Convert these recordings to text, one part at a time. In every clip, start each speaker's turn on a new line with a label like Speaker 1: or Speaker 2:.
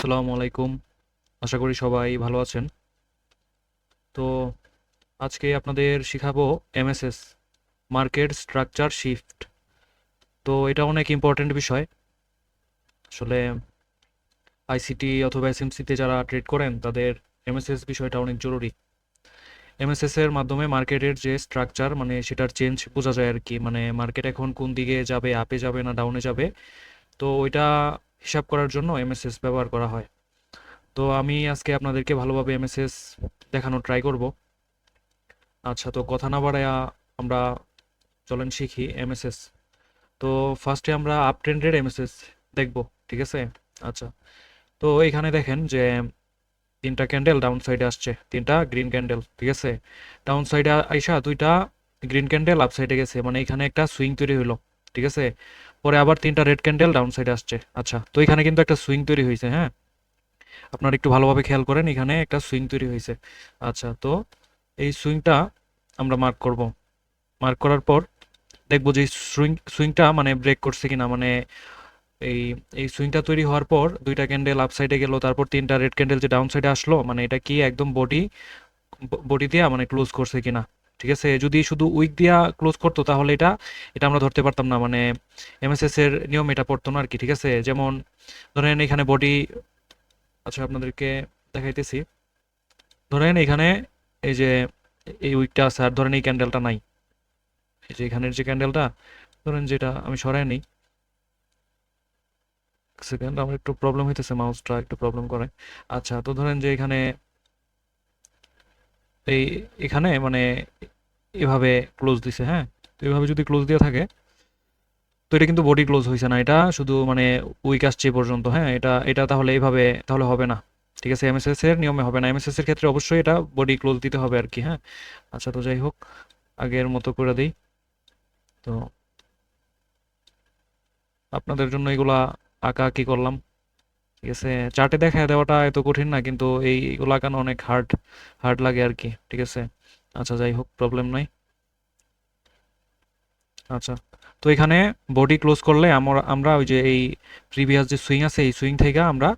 Speaker 1: আসসালামু আলাইকুম। আশা করি সবাই ভালো আছেন। তো আজকে আপনাদের শেখাবো এমএসএস, মার্কেট স্ট্রাকচার শিফট। তো এটা অনেক ইম্পর্ট্যান্ট বিষয়। আসলে আইসিটি অথবা এসএমসিতে যারা ট্রেড করেন, তাদের এমএসএস বিষয়টা অনেক জরুরি। এমএসএস এর মাধ্যমে মার্কেটের যে স্ট্রাকচার মানে সেটার চেঞ্জ বোঝা যায় আর কি মানে মার্কেট এখন কোন দিকে যাবে আপে যাবে না ডাউনে যাবে। তো ওইটা হিসাব করার জন্য এমএসএস ব্যবহার করা হয়। তো আমি আজকে আপনাদেরকে ভালোভাবে এমএসএস দেখানোর ট্রাই করব। আচ্ছা তো কথা না বাড়ায়া আমরা চলেন শিখি এমএসএস তো ফার্স্টে আমরা আপ ট্রেন্ডের এমএসএস দেখব, ঠিক আছে? আচ্ছা তো এখানে দেখেন যে তিনটা ক্যান্ডেল ডাউন সাইডে আসছে, তিনটা গ্রিন ক্যান্ডেল ঠিক আছে? ডাউন সাইডে আইসা দুইটা গ্রিন ক্যান্ডেল আপ সাইডে গেছে মানে এখানে একটা সুইং তৈরি হলো ঠিক আছে? পরে আবার তিনটা রেড ক্যান্ডেল ডাউন সাইডে আসছে। আচ্ছা তো এখানে কিন্তু একটা সুইং তৈরি হয়েছে হ্যাঁ? আপনারা একটু ভালোভাবে খেয়াল করেন, এখানে একটা সুইং তৈরি হয়েছে। আচ্ছা তো এই সুইংটা আমরা মার্ক করব। মার্ক করার পর দেখব যে সুইং সুইংটা মানে ব্রেক করছে কিনা। মানে এই এই সুইংটা তৈরি হওয়ার পর দুইটা ক্যান্ডেল আপ সাইডে গেল, তারপর তিনটা রেড ক্যান্ডেল যে ডাউন সাইডে আসলো মানে এটা কি একদম বডি বডি দিয়ে মানে ক্লোজ করছে কিনা। ঠিক আছে? যদি শুধু উইক দিয়া ক্লোজ করতো তাহলে এটা এটা আমরা ধরতে পারতাম না। মানে এমএসএস এর নিয়ম এটা পড়তো না আর কি ঠিক আছে? যেমন ধরেন এখানে বডি আচ্ছা আপনাদেরকে দেখাইতেছি। ধরেন এখানে এই যে এই উইকটা আছে, আর ধরেন এই ক্যান্ডেলটা নাই। এই যে এখানের যে ক্যান্ডেলটা ধরেন যেটা আমি সরাই নিই। সেকেন্ড আমার একটু প্রবলেম হইতেছে মাউসটা একটু প্রবলেম করে। আচ্ছা তো ধরেন যে এখানে এই এখানে মানে এভাবে ক্লোজ দিছে হ্যাঁ? তো এভাবে যদি ক্লোজ দিয়ে থাকে, তো এটা কিন্তু বডি ক্লোজ হয়েছে না। এটা শুধু মানে উইক আসছে পর্যন্ত হ্যাঁ? এটা এটা তাহলে এইভাবে তাহলে হবে না। ঠিক আছে এমএসএস এর নিয়মে হবে না। এমএসএস এর ক্ষেত্রে অবশ্যই এটা বডি ক্লোজ দিতে হবে আর কি হ্যাঁ? আচ্ছা তো যাই হোক, আগের মতো করে দিই। তো আপনাদের জন্য এগুলা আঁকা কি করলাম। ঠিক আছে? চার্টে দেখা দেওয়াটা এত কঠিন না, কিন্তু এই আঁকানো অনেক হার্ড হার্ড লাগে আর কি ঠিক আছে? আচ্ছা যাই হোক প্রবলেম নাই। আচ্ছা তো এখানে বডি ক্লোজ করলে আমরা আমরা ওই যে এই প্রিভিয়াস যে সুইং আছে, এই সুইং থেকে আমরা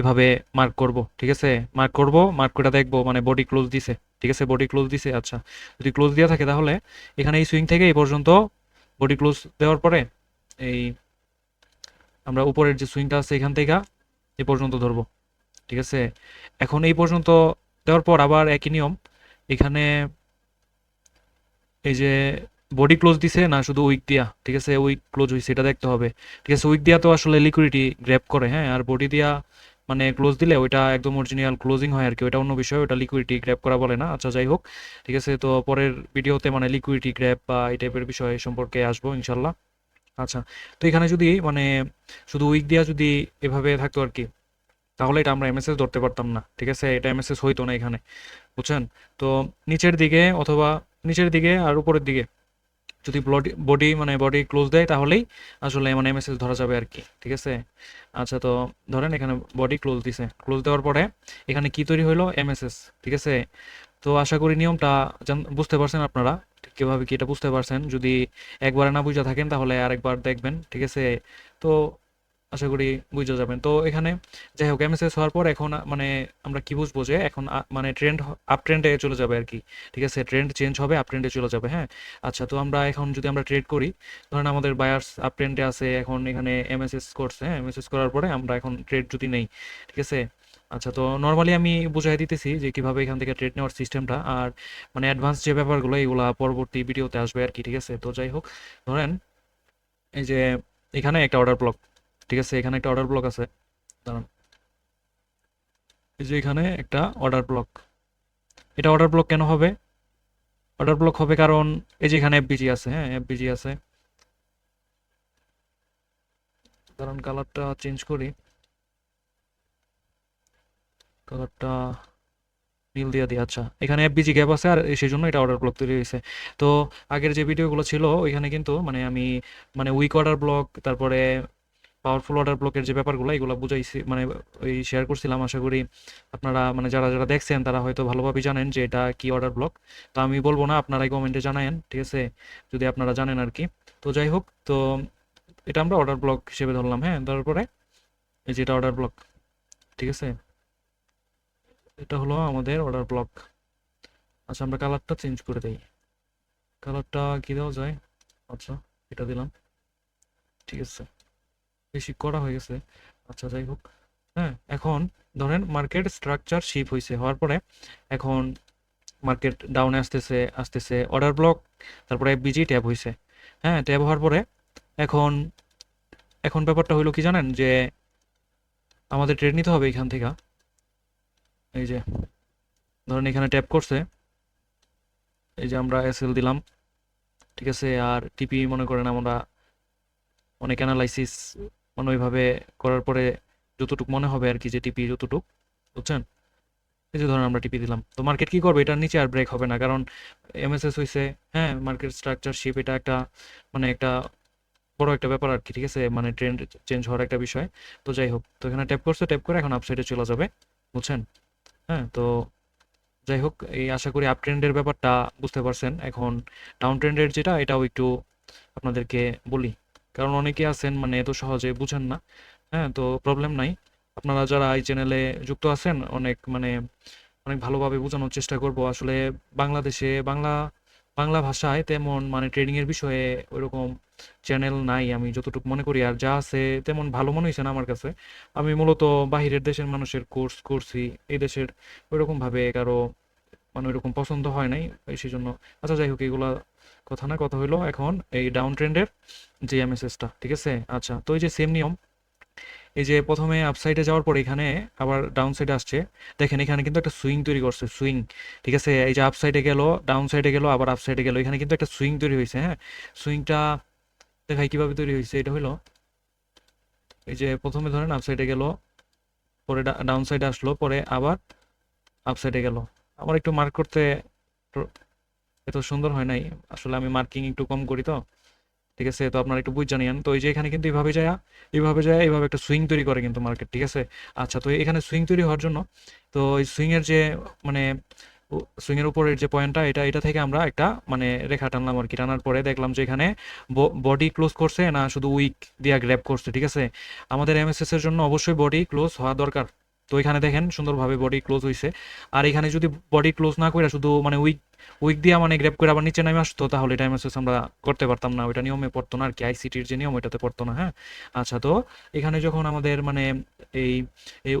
Speaker 1: এভাবে মার্ক করব, ঠিক আছে? মার্ক করব মার্ক করে দেখব মানে বডি ক্লোজ দিছে, ঠিক আছে? বডি ক্লোজ দিছে আচ্ছা। যদি ক্লোজ দেওয়া থাকে তাহলে এখানে এই সুইং থেকে এই পর্যন্ত বডি ক্লোজ দেওয়ার পরে এই আমরা উপরের যে সুইংটা আছে এখান থেকে এ পর্যন্ত ধরবো। ঠিক আছে? এখন এই পর্যন্ত দেওয়ার পর আবার একই নিয়ম। এখানে এই যে বডি ক্লোজ দিছে না শুধু উইক দিয়া, ঠিক আছে? উইক ক্লোজ হয়েছে এটা দেখতে হবে। ঠিক আছে? উইক দিয়া তো আসলে লিকুইডিটি গ্র্যাপ করে হ্যাঁ? আর বডি দিয়া মানে ক্লোজ দিলে ওইটা একদম অরিজিনাল ক্লোজিং হয় আর কি ওটা অন্য বিষয় ওটা লিকুইডিটি গ্র্যাপ করা বলে না। আচ্ছা যাই হোক। ঠিক আছে? তো পরের ভিডিওতে মানে লিকুইডিটি গ্র্যাপ বা এই টাইপের বিষয় সম্পর্কে আসব ইনশাল্লাহ আচ্ছা তো এখানে যদি মানে শুধু উইক দিয়া যদি এভাবে থাকতো আর কি, তাহলে এটা আমরা এমএসএস ধরতে পারতাম না, ঠিক আছে? এটা এমএসএস হইতো না এখানে, বুঝছেন? তো নিচের দিকে অথবা নিচের দিকে আর উপরের দিকে যদি বডি বডি মানে বডি ক্লোজ দেয়, তাহলেই আসলে মানে এমএসএস ধরা যাবে আর কি, ঠিক আছে? আচ্ছা তো ধরেন এখানে বডি ক্লোজ দিছে ক্লোজ দেওয়ার পরে এখানে কি তৈরি হলো এমএসএস ঠিক আছে? তো আশা করি নিয়মটা বুঝতে পারছেন আপনারা। কীভাবে কি এটা বুঝতে পারছেন? যদি একবারে না বুঝা থাকেন তাহলে আরেকবার দেখবেন, ঠিক আছে? তো আশা করি বুঝে যাবেন। তো এখানে যাই হোক এমএসএস হওয়ার পর এখন মানে আমরা কি বুঝব যে এখন মানে ট্রেন্ড আপ ট্রেন্ডে চলে যাবে আর কি, ঠিক আছে? ট্রেন্ড চেঞ্জ হবে আপ ট্রেন্ডে চলে যাবে হ্যাঁ? আচ্ছা তো আমরা এখন যদি আমরা ট্রেড করি, ধরেন আমাদের বায়ার্স আপ ট্রেন্ডে আছে, এখন এখানে এমএসএস করছে হ্যাঁ? এমএসএস করার পরে আমরা এখন ট্রেড যদি নেই, ঠিক আছে? আচ্ছা তো নর্মালি আমি বুঝাই দিতেছি যে কীভাবে এখান থেকে ট্রেড নেওয়ার সিস্টেমটা আর মানে অ্যাডভান্স যে ব্যাপারগুলো, এগুলা পরবর্তী ভিডিওতে আসবে আর কি, ঠিক আছে? তো যাই হোক, ধরেন এই যে এখানে একটা অর্ডার ব্লক ঠিক আছে? এখানে একটা অর্ডার ব্লক আছে। দাঁড়ান। এই যে এখানে একটা অর্ডার ব্লক এটা অর্ডার ব্লক কেন হবে? অর্ডার ব্লক হবে কারণ এই যে এখানে এফবিজি আছে হ্যাঁ? এফবিজি আছে। কারণ কালারটা চেঞ্জ করি। কালারটা নীল দিয়ে দিই আচ্ছা। এখানে এফবিজি গ্যাপ আছে আর সেই জন্য এটা অর্ডার ব্লক তৈরি হয়েছে। তো আগের যে ভিডিওগুলো ছিল, ওইখানে কিন্তু মানে আমি মানে উইক অর্ডার ব্লক তারপরে পাওয়ারফুল অর্ডার ব্লকের যে ব্যাপারগুলো, এগুলো বুঝাইছি মানে ওই শেয়ার করছিলাম। আশা করি আপনারা মানে যারা যারা দেখছেন, তারা হয়তো ভালোভাবে জানেন যে এটা কি অর্ডার ব্লক তো আমি বলব না, আপনারাই কমেন্টে জানায়েন, ঠিক আছে? যদি আপনারা জানেন আর কি। তো যাই হোক, তো এটা আমরা অর্ডার ব্লক হিসেবে ধরলাম হ্যাঁ? তারপরে এই যে এটা অর্ডার ব্লক ঠিক আছে? এটা হলো আমাদের অর্ডার ব্লক আচ্ছা আমরা কালারটা চেঞ্জ করে দিই। কালারটা কি দেওয়া যায়? আচ্ছা এটা দিলাম। ঠিক আছে। বেশি করা হয়ে গেছে। আচ্ছা যাই হোক। হ্যাঁ এখন ধরেন মার্কেট স্ট্রাকচার শিপ হয়েছে হওয়ার পরে এখন মার্কেট ডাউনে আসতেছে আসতেছে অর্ডার ব্লক তারপরে এফবিজি ট্যাব হয়েছে হ্যাঁ ট্যাব হওয়ার পরে এখন এখন ব্যাপারটা হইল কি জানেন? যে আমাদের ট্রেড নিতে হবে এখান থেকে। এই যে, ধরেন এখানে ট্যাপ করছে, এই যে আমরা এসএল দিলাম, ঠিক আছে, আর টিপি মনে করেন আমরা অনেক অ্যানালাইসিস মানে ওইভাবে করার পরে যতটুক মনে হবে আর কি যে টিপি যতটুক, বুঝছেন? এই যে ধরেন আমরা টিপি দিলাম, তো মার্কেট কি করবে? এটার নিচে আর ব্রেক হবে না, কারণ এমএসএস হয়েছে হ্যাঁ মার্কেট স্ট্রাকচার শিপ এটা একটা মানে একটা বড় একটা ব্যাপার আর কি, ঠিক আছে? মানে ট্রেন্ড চেঞ্জ হওয়ার একটা বিষয়, তো যাই হোক, তো এখানে ট্যাপ করছে ট্যাপ করে এখন আপসাইডে চলে যাবে, বুঝছেন? হ্যাঁ তো যাই হোক, এই আশা করি আপ ট্রেন্ডের ব্যাপারটা বুঝতে পারছেন। এখন ডাউন ট্রেন্ডের যেটা, এটাও একটু আপনাদেরকে বলি। কারণ অনেকে আছেন মানে এত সহজে বুঝেন না। হ্যাঁ তো প্রবলেম নাই। আপনারা যারা এই চ্যানেলে যুক্ত আছেন, অনেক মানে অনেক ভালোভাবে বোঝানোর চেষ্টা করব। আসলে বাংলাদেশে, বাংলা বাংলা ভাষায় তেমন মানে ট্রেডিং এর বিষয়ে ওইরকম চ্যানেল নাই আমি যতটুকু মনে করি, আর যা আছে তেমন ভালো মনে হয়েছে না আমার কাছে। আমি মূলত বাহিরের দেশের মানুষের কোর্স করছি, এই দেশের ওইরকম ভাবে কারও মানে ওইরকম পছন্দ হয় নাই সেই জন্য আচ্ছা যাই হোক, এগুলা কথা না কথা হইল এখন এই ডাউন ট্রেন্ডের যে এমএসএসটা ঠিক আছে? আচ্ছা তো এই যে সেম নিয়ম এই যে প্রথমে আপসাইডে যাওয়ার পর এখানে আবার ডাউন সাইডে আসছে। দেখেন, এখানে কিন্তু একটা সুইং তৈরি করছে সুইং ঠিক আছে? এই যে আপ সাইডে গেল ডাউন সাইডে গেল, আবার আপ সাইডে গেল। এখানে কিন্তু একটা সুইং তৈরি হয়েছে হ্যাঁ? সুইংটা দেখাই কীভাবে তৈরি হয়েছে। এটা হলো, এই যে প্রথমে ধরেন আপ সাইডে গেল, পরে ডাউন সাইডে আসলো, পরে আবার আপ সাইডে গেল। আমার একটু মার্ক করতে এত সুন্দর হয় নাই। আসলে আমি মার্কিং একটু কম করি তো। ঠিক আছে? তো আপনারা একটু বুঝ জানিয়েন তো এই যে এখানে কিন্তু এইভাবে যায় এইভাবে যায় এইভাবে একটা সুইং তৈরি করে কিন্তু মার্কেট ঠিক আছে? আচ্ছা তো এখানে সুইং তৈরি হওয়ার জন্য, তো এই সুইংয়ের যে মানে সুইংয়ের উপরের যে পয়েন্টটা এটা এটা থেকে আমরা একটা মানে রেখা টানলাম আর কি। টানার পরে দেখলাম যে এখানে বডি ক্লোজ করছে না শুধু উইক দিয়া গ্র্যাব করছে, ঠিক আছে? আমাদের এমএসএস এর জন্য অবশ্যই বডি ক্লোজ হওয়া দরকার। তো এখানে দেখেন সুন্দরভাবে বডি ক্লোজ হয়েছে আর এখানে যদি বডি ক্লোজ না করে শুধু মানে উইক উইক দিয়ে মানে গ্র্যাব করে আবার নিচে নামে আসতো, তাহলে এটা এমএসএস আমরা করতে পারতাম না। ওইটা নিয়মে পড়তো না আর কি আইসিটির যে নিয়ম ওইটাতে পড়তো না হ্যাঁ? আচ্ছা তো এখানে যখন আমাদের মানে এই এই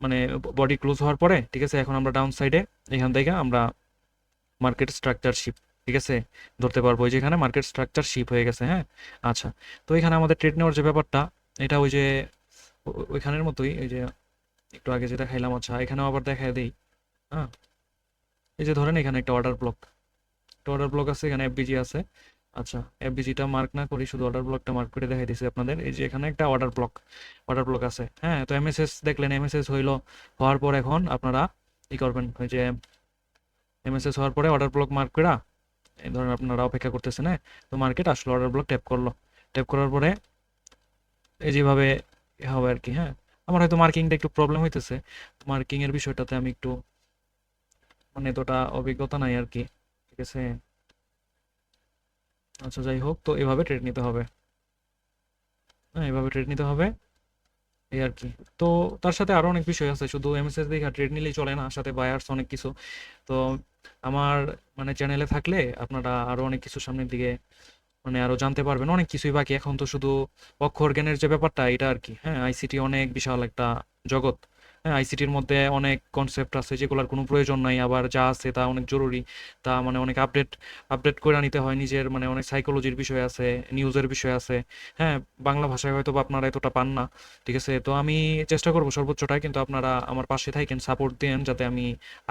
Speaker 1: মানে বডি ক্লোজ হওয়ার পরে, ঠিক আছে, এখন আমরা ডাউন সাইডে এখান থেকে আমরা মার্কেট স্ট্রাকচার শিপ ঠিক আছে, ধরতে পারব। ওই যে এখানে মার্কেট স্ট্রাকচার শিপ হয়ে গেছে হ্যাঁ? আচ্ছা তো এখানে আমাদের ট্রেড নেওয়ার যে ব্যাপারটা, এটা ওই যে ওইখানের মতোই এই যে একটু আগে যেটা খাইলাম আচ্ছা এখানেও আবার দেখায় দেই। হ্যাঁ এই যে ধরেন এখানে একটা অর্ডার ব্লক একটা অর্ডার ব্লক আছে, এখানে এফবিজি আছে। আচ্ছা এফবিজিটা মার্ক না করি, শুধু অর্ডার ব্লকটা মার্ক করে দেখাই দিছি আপনাদের। এই যে এখানে একটা অর্ডার ব্লক অর্ডার ব্লক আছে। হ্যাঁ তো এমএসএস দেখলেন এমএসএস হইল, হওয়ার পর এখন আপনারা ই করবেন? ওই যে এমএসএস হওয়ার পরে অর্ডার ব্লক মার্ক করে এই ধরেন আপনারা অপেক্ষা করতেছেন হ্যাঁ? তো মার্কেট আসলো অর্ডার ব্লক ট্যাপ করল। ট্যাপ করার পরে, এই যেভাবে হবে আর কি হ্যাঁ? আমার হয়তো মার্কিংটা একটু প্রবলেম হইতেছে। মার্কিং এর বিষয়টাতে আমি একটু মানে এতটা অভিজ্ঞতা নাই আর কি ঠিক আছে? আচ্ছা যাই হোক, তো এভাবে ট্রেড নিতে হবে। হ্যাঁ এভাবে ট্রেড নিতে হবে। এই আর কি তো তার সাথে আরও অনেক বিষয় আছে, শুধু এমএসএস দেখে ট্রেড নিলেই চলে না, সাথে বায়ার্স অনেক কিছু। তো আমার মানে চ্যানেলে থাকলে আপনারা আরও অনেক কিছু সামনের দিকে মানে আরও জানতে পারবেন। অনেক কিছুই বাকি। এখন তো শুধু অক্ষর জ্ঞানের যে ব্যাপারটা, এটা আর কি। হ্যাঁ আইসিটি অনেক বিশাল একটা জগৎ। আইসিটির মধ্যে অনেক কনসেপ্ট আছে যেগুলোর কোনো প্রয়োজন নাই, আবার যা আছে তা অনেক জরুরি। তা মানে অনেক আপডেট আপডেট করে নিতে হয় নিজের মানে অনেক সাইকোলজির বিষয় আছে নিউজের বিষয় আছে। হ্যাঁ বাংলা ভাষায় হয়তো বা আপনারা এতটা পান না, ঠিক আছে? তো আমি চেষ্টা করব সর্বোচ্চটাই কিন্তু আপনারা আমার পাশে থাকেন সাপোর্ট দেন যাতে আমি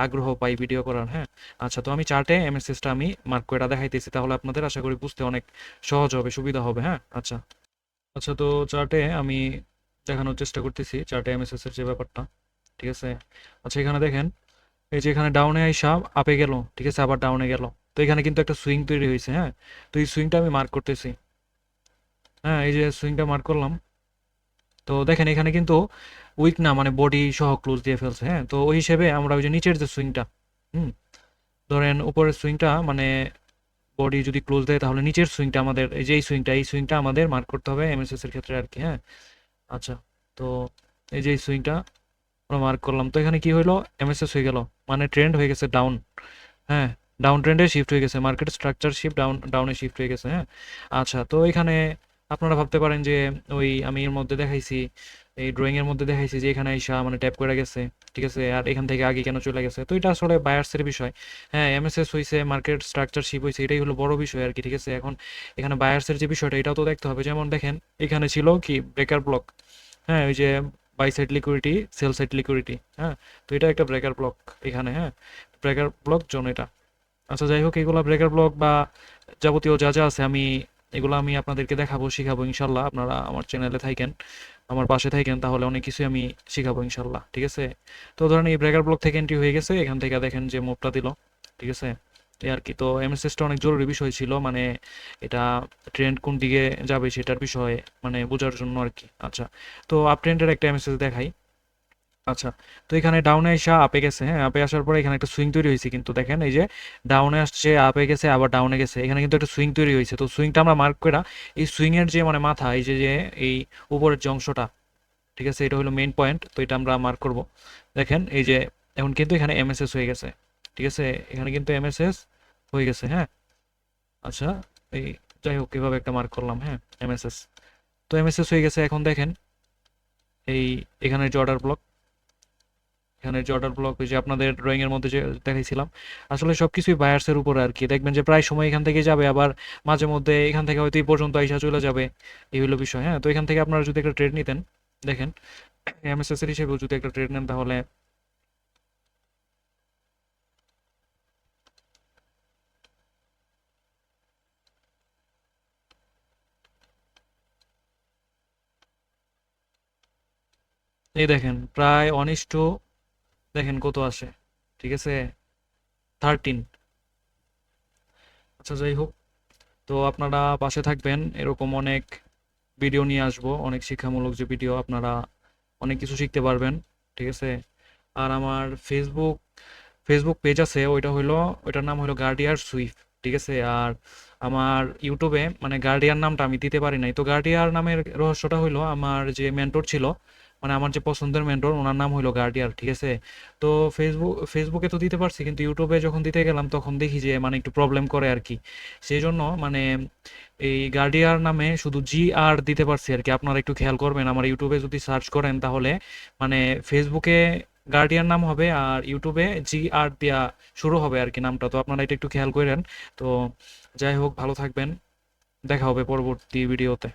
Speaker 1: আগ্রহ পাই ভিডিও করার হ্যাঁ? আচ্ছা তো আমি চার্টে এমএসএসটা আমি মার্ক করে দেখাইতেছি, তাহলে আপনাদের আশা করি বুঝতে অনেক সহজ হবে, সুবিধা হবে হ্যাঁ? আচ্ছা। আচ্ছা তো চার্টে আমি দেখানোর চেষ্টা করতেছি চার্টে এমএসএস এর যে ব্যাপারটা। ঠিক আছে? আচ্ছা এখানে দেখেন, এই যে এখানে ডাউনে আইসা আপে গেল, ঠিক আছে? আবার ডাউনে গেল। তো এখানে কিন্তু একটা সুইং তৈরি হয়েছে হ্যাঁ? তো এই সুইংটা আমি মার্ক করতেছি। হ্যাঁ এই যে সুইংটা মার্ক করলাম। তো দেখেন, এখানে কিন্তু উইক না মানে বডি সহ ক্লোজ দিয়ে ফেলছে হ্যাঁ? তো ওই হিসেবে আমরা ওই যে নিচের যে সুইংটা হুম? ধরেন, উপরের সুইংটা মানে বডি যদি ক্লোজ দেয়, তাহলে নিচের সুইংটা আমাদের, এই যে এই সুইংটা এই সুইংটা আমাদের মার্ক করতে হবে এমএসএস এর ক্ষেত্রে আর কি হ্যাঁ? আচ্ছা তো এই যে এই সুইংটা আমরা মার্ক করলাম। তো এখানে কি হইল? এমএসএস হয়ে গেল। মানে ট্রেন্ড হয়ে গেছে ডাউন হ্যাঁ ডাউন ট্রেন্ডে শিফট হয়ে গেছে। মার্কেট স্ট্রাকচার শিফট ডাউন ডাউনে শিফট হয়ে গেছে হ্যাঁ? আচ্ছা তো এখানে আপনারা ভাবতে পারেন যে, ওই আমি এর মধ্যে দেখাইছি, এই ড্রয়িং এর মধ্যে দেখাইছি যে এখানে আইসা মানে ট্যাপ করে গেছে, ঠিক আছে? আর এখান থেকে আগে কেন চলে গেছে? তো এটা আসলে বায়ার্সের বিষয়। হ্যাঁ এমএসএস হয়েছে মার্কেট স্ট্রাকচার শিপ হয়েছে এটাই হলো বড় বিষয় আর কি ঠিক আছে? এখন এখানে বায়ার্সের যে বিষয়টা, এটাও তো দেখতে হবে। যেমন দেখেন, এখানে ছিল কি? ব্রেকার ব্লক হ্যাঁ ওই যে buy side liquidity sell side liquidity হ্যাঁ? তো এটা একটা ব্রেকার ব্লক এখানে হ্যাঁ? ব্রেকার ব্লক জোন এটা। আচ্ছা যাই হোক, এগুলো ব্রেকার ব্লক বা যাবতীয় যা যা আছে আমি, এগুলো আমি আপনাদেরকে দেখাবো, শিখাবো ইনশাল্লাহ আপনারা আমার চ্যানেলে থাকেন, আমার পাশে থাকেন, তাহলে অনেক কিছুই আমি শিখাবো ইনশাল্লাহ ঠিক আছে? তো ধরেন এই ব্রেকার ব্লক থেকে এন্ট্রি হয়ে গেছে, এখান থেকে দেখেন যে মুভটা দিল। ঠিক আছে? আর কি। তো এমএসএসটা অনেক জরুরি বিষয় ছিল মানে এটা ট্রেন্ড কোন দিকে যাবে সেটার বিষয়ে মানে বোঝার জন্য আর কি। আচ্ছা তো আপ ট্রেন্ডের একটা এমএসএস দেখাই। আচ্ছা তো এখানে ডাউনে এসে আপে গেছে হ্যাঁ আপে আসার পরে এখানে একটা সুইং তৈরি হয়েছে কিন্তু, দেখেন এই যে ডাউনে আসছে আপে গেছে, আবার ডাউনে গেছে, এখানে কিন্তু একটা সুইং তৈরি হয়েছে। তো সুইংটা আমরা মার্ক করে এই সুইং এর যে মানে মাথা, এই যে যে এই উপরের যে অংশটা, ঠিক আছে, এটা হলো মেইন পয়েন্ট তো এটা আমরা মার্ক করব। দেখেন এই যে, এখন কিন্তু এখানে এমএসএস হয়ে গেছে, ঠিক আছে, এখানে কিন্তু এমএসএস হয়ে গেছে হ্যাঁ? আচ্ছা এই যাই হোক, এভাবে একটা মার্ক করলাম হ্যাঁ? এমএসএস তো এমএসএস হয়ে গেছে, এখন দেখেন, এই এখানে যে অর্ডার ব্লক এখানে যে অর্ডার ব্লক ওই যে আপনাদের ড্রয়িংয়ের মধ্যে যে দেখাইছিলাম। আসলে সব কিছুই বায়ার্সের উপরে আর কি দেখবেন যে প্রায় সময় এখান থেকে যাবে, আবার মাঝে মধ্যে এখান থেকে হয়তো এই পর্যন্ত আইসা চলে যাবে, এই হলো বিষয় হ্যাঁ? তো এখান থেকে আপনারা যদি একটা ট্রেড নিতেন, দেখেন এমএসএস এর হিসেবেও যদি একটা ট্রেড নেন, তাহলে এই দেখেন, প্রায় অনিষ্ট, দেখেন কত আসে, ঠিক আছে? থার্টিন আচ্ছা যাই হোক, তো আপনারা পাশে থাকবেন, এরকম অনেক ভিডিও নিয়ে আসব, অনেক শিক্ষামূলক যে ভিডিও আপনারা অনেক কিছু শিখতে পারবেন, ঠিক আছে? আর আমার ফেসবুক ফেসবুক পেজ আছে, ওইটা হলো ওইটার নাম হলো গার্ডিয়ার সুইফট ঠিক আছে? আর আমার ইউটিউবে মানে গার্ডিয়ার নামটা আমি দিতে পারি নাই। তো গার্ডিয়ার নামের রহস্যটা হলো আমার যে মেন্টর ছিল মানে আমার যে পছন্দের মেন্টর ওনার নাম হলো গার্ডিয়ার ঠিক আছে? তো ফেসবুক ফেসবুকে তো দিতে পারছি, কিন্তু ইউটিউবে যখন দিতে গেলাম, তখন দেখি যে মানে একটু প্রবলেম করে আর কি। সেই জন্য মানে এই গার্ডিয়ার নামে শুধু জি আর দিতে পারছি আর কি। আপনারা একটু খেয়াল করবেন, আমার ইউটিউবে যদি সার্চ করেন তাহলে মানে ফেসবুকে গার্ডিয়ান নাম হবে আর ইউটিউবে জি আর দিয়া শুরু হবে আর কি নামটা। তো আপনারা এটা একটু খেয়াল করেন। তো যাই হোক, ভালো থাকবেন। দেখা হবে পরবর্তী ভিডিওতে।